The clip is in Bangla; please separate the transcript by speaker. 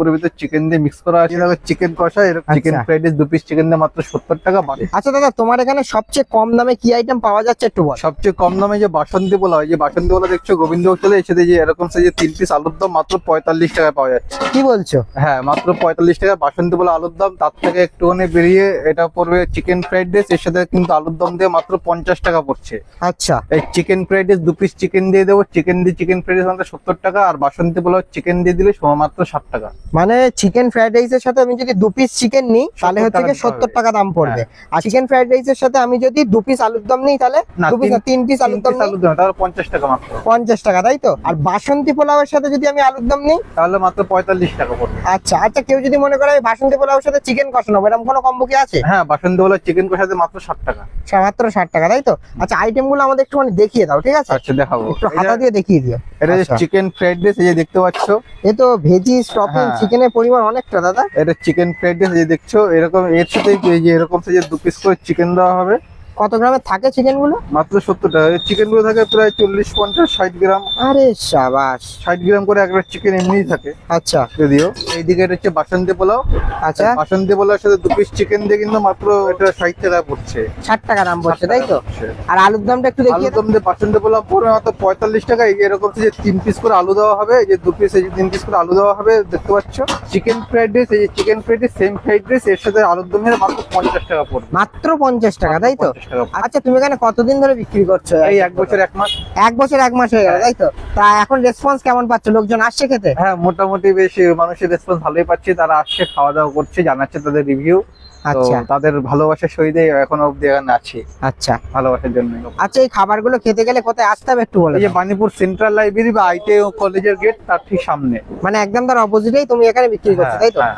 Speaker 1: উপরে ভিতরে চিকেন দিয়ে মিক্স করা আছে। চিকেন কষা এরকম চিকেন। ফ্রাইড রাইস দু পিস চিকেন দিয়ে মাত্র সত্তর টাকা বাড়ে।
Speaker 2: আচ্ছা দাদা তোমার এখানে সবচেয়ে কম দামে কি আইটেম পাওয়া যাচ্ছে একটু বল।
Speaker 1: সবচেয়ে কম দামে যে বাসন্তী পোলা হয় যে বাসন্তী পোলা দেখছ গোবিন্দ হোটেলে এসে যে এরকম সাইজে তিন পিস আলুর দাম মাত্র পঁয়তাল্লিশ টাকা পাওয়া যাচ্ছে।
Speaker 2: কি বলছো?
Speaker 1: হ্যাঁ মাত্র পঁয়তাল্লিশ টাকা বাসন্তী পোলা আলুর দাম তার থেকে একটুখানি বেরিয়ে এটা পড়বে চিকেন ফ্রাইড রাইস এর সাথে কিন্তু আলুর দাম দিয়ে মাত্র পঞ্চাশ টাকা পড়ছে।
Speaker 2: আচ্ছা।
Speaker 1: এই চিকেন ফ্রাইড রাইস দু পিস চিকেন দিয়ে দেবো চিকেন দিয়ে চিকেন ফ্রাইড রাইস আমাদের সত্তর টাকা আর বাসন্তী পোলাও চিকেন দিয়ে দিলে মাত্র ষাট টাকা।
Speaker 2: মানে চিকেন ফ্রাইড রাইসের সাথে আমি যদি দু পিস চিকেন নিই তাহলে হচ্ছে কি সত্তর। টাকা দাম পড়বে। আর চিকেন ফ্রাইড রাইসের সাথে আমি যদি দু পিস আলুর দম নিই তাহলে দু পিস
Speaker 1: তিন-
Speaker 2: পিস আলুর দম
Speaker 1: আলুর দাম তাহলে পঞ্চাশ টাকা মাত্র।
Speaker 2: পঞ্চাশ টাকা তাই তো? আর বাসন্তী পোলাওয়ের সাথে যদি আমি আলুর দম নিই?
Speaker 1: তাহলে মাত্র পঁয়তাল্লিশ টাকা পড়বে।
Speaker 2: আচ্ছা আচ্ছা কেউ যদি মনে করে আমি বাসন্তী পোলাওয়ের সাথে চিকেন কষা নেব এরকম কোনো কম্বো কি আছে?
Speaker 1: হ্যাঁ বাসন্তী পোলাও চিকেন কষাতে মাত্র ষাট টাকা।
Speaker 2: মাত্র ষাট টাকা তাই তো? আচ্ছা আইটেমগুলো আমাদের একটুখানি দেখিয়ে দাও ঠিক আছে?
Speaker 1: আচ্ছা দেখাবো।
Speaker 2: একটু হাতা দিয়ে দেখিয়ে দিও।
Speaker 1: এটা যে। চিকেন ফ্রাইড রাইস এই যে দেখতে পাচ্ছ?
Speaker 2: এ তো ভেজি স্টপিং
Speaker 1: হ্যাঁ।
Speaker 2: চিকেনের পরিমাণ অনেকটা দাদা।
Speaker 1: এটা চিকেন ফ্রাইড রাইস যে দেখছ এরকম এর সাথে এরকম সাইজের দু পিস করে চিকেন দেওয়া হবে।
Speaker 2: কত গ্রামের থাকে চিকেনগুলো
Speaker 1: মাত্র সত্তর টাকা। চিকেনগুলো থাকে প্রায় চল্লিশ পঞ্চাশ ষাট গ্রাম।
Speaker 2: আরে সাবাস।
Speaker 1: ষাট গ্রাম করে একটা চিকেন এমনিই থাকে।
Speaker 2: আচ্ছা।
Speaker 1: যদিও এইদিকে এটা হচ্ছে বাসন্তী পোলাও।
Speaker 2: আচ্ছা।
Speaker 1: বাসন্তী পোলাওর সাথে দু পিস চিকেন দিয়ে কিন্তু মাত্র এটা ষাট টাকা পড়ছে।
Speaker 2: ষাট টাকা দাম পড়ছে তাই তো? আর আলুর দামটা একটু দেখি
Speaker 1: আলুর দম দিয়ে বাসন্তী পোলাও পড়বে মাত্র পঁয়তাল্লিশ টাকা এরকম যে তিন পিস করে আলু দেওয়া হবে এই যে দু পিস এই যে তিন পিস করে আলু দেওয়া হবে দেখতে পাচ্ছ? চিকেন ফ্রাইড রাইস এই যে chicken fried rice same fried rice এর সাথে আলুর দমের মাত্র পঞ্চাশ টাকা পড়বে।
Speaker 2: মাত্র পঞ্চাশ টাকা তাই তো?
Speaker 1: 50 টাকা।
Speaker 2: আচ্ছা তুমি এখানে কতদিন ধরে বিক্রি করছ?
Speaker 1: এই এক বছর এক মাস।
Speaker 2: এক বছর এক মাস হয়ে গেল তাই তো? তা এখন রেসপন্স কেমন পাচ্ছ? লোকজন আসছে খেতে?
Speaker 1: হ্যাঁ মোটামুটি বেশ মানুষের রেসপন্স ভালোই পাচ্ছে। তারা আসছে খাওয়া দাওয়া করছে জানাচ্ছে তাদের রিভিউ
Speaker 2: আচ্ছা।
Speaker 1: তাদের ভালোবাসার সহিতে এখনও অব্দি এখানে আছি।
Speaker 2: আচ্ছা।
Speaker 1: ভালোবাসার জন্য।
Speaker 2: আচ্ছা এই খাবারগুলো খেতে গেলে কোথায় আসতে হবে একটু বলে
Speaker 1: এই যে। বানিপুর সেন্ট্রাল লাইব্রেরি বা আইটিআই কলেজের গেট তার ঠিক সামনে।
Speaker 2: মানে একদম তার অপোজিটেই তুমি এখানে বিক্রি করছ
Speaker 1: হ্যাঁ,
Speaker 2: তাই তো?
Speaker 1: হ্যাঁ।